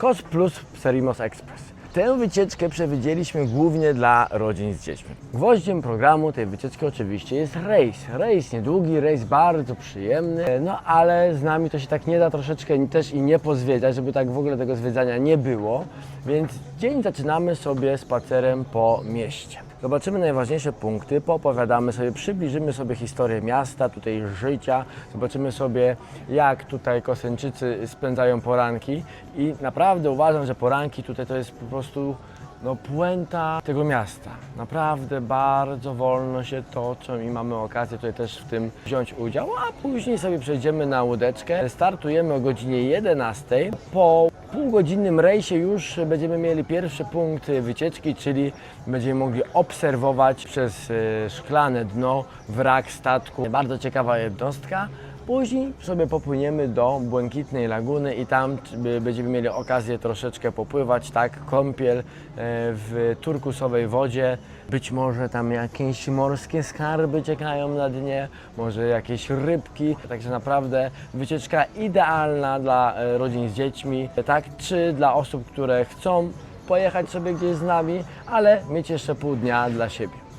KOS Plus Serimos Express. Tę wycieczkę przewidzieliśmy głównie dla rodzin z dziećmi. Gwoździem programu tej wycieczki oczywiście jest rejs. Rejs niedługi, rejs bardzo przyjemny, no ale z nami to się tak nie da troszeczkę też i nie pozwiedzać, żeby tak w ogóle tego zwiedzania nie było. Więc dzień zaczynamy sobie spacerem po mieście. Zobaczymy najważniejsze punkty, poopowiadamy sobie, przybliżymy sobie historię miasta, tutaj życia, zobaczymy sobie jak tutaj Kosenczycy spędzają poranki i naprawdę uważam, że poranki tutaj to jest po prostu no, puenta tego miasta. Naprawdę bardzo wolno się toczą i mamy okazję tutaj też w tym wziąć udział, a później sobie przejdziemy na łódeczkę. Startujemy o godzinie 11. Po półgodzinnym rejsie już będziemy mieli pierwszy punkt wycieczki, czyli będziemy mogli obserwować przez e, szklane dno wrak statku. Bardzo ciekawa jednostka. Później sobie popłyniemy do Błękitnej Laguny i tam będziemy mieli okazję troszeczkę popływać, tak, kąpiel e, w turkusowej wodzie. Być może tam jakieś morskie skarby czekają na dnie, może jakieś rybki. Także naprawdę wycieczka idealna dla e, rodzin z dziećmi, tak, czy dla osób, które chcą pojechać sobie gdzieś z nami, ale mieć jeszcze pół dnia dla siebie.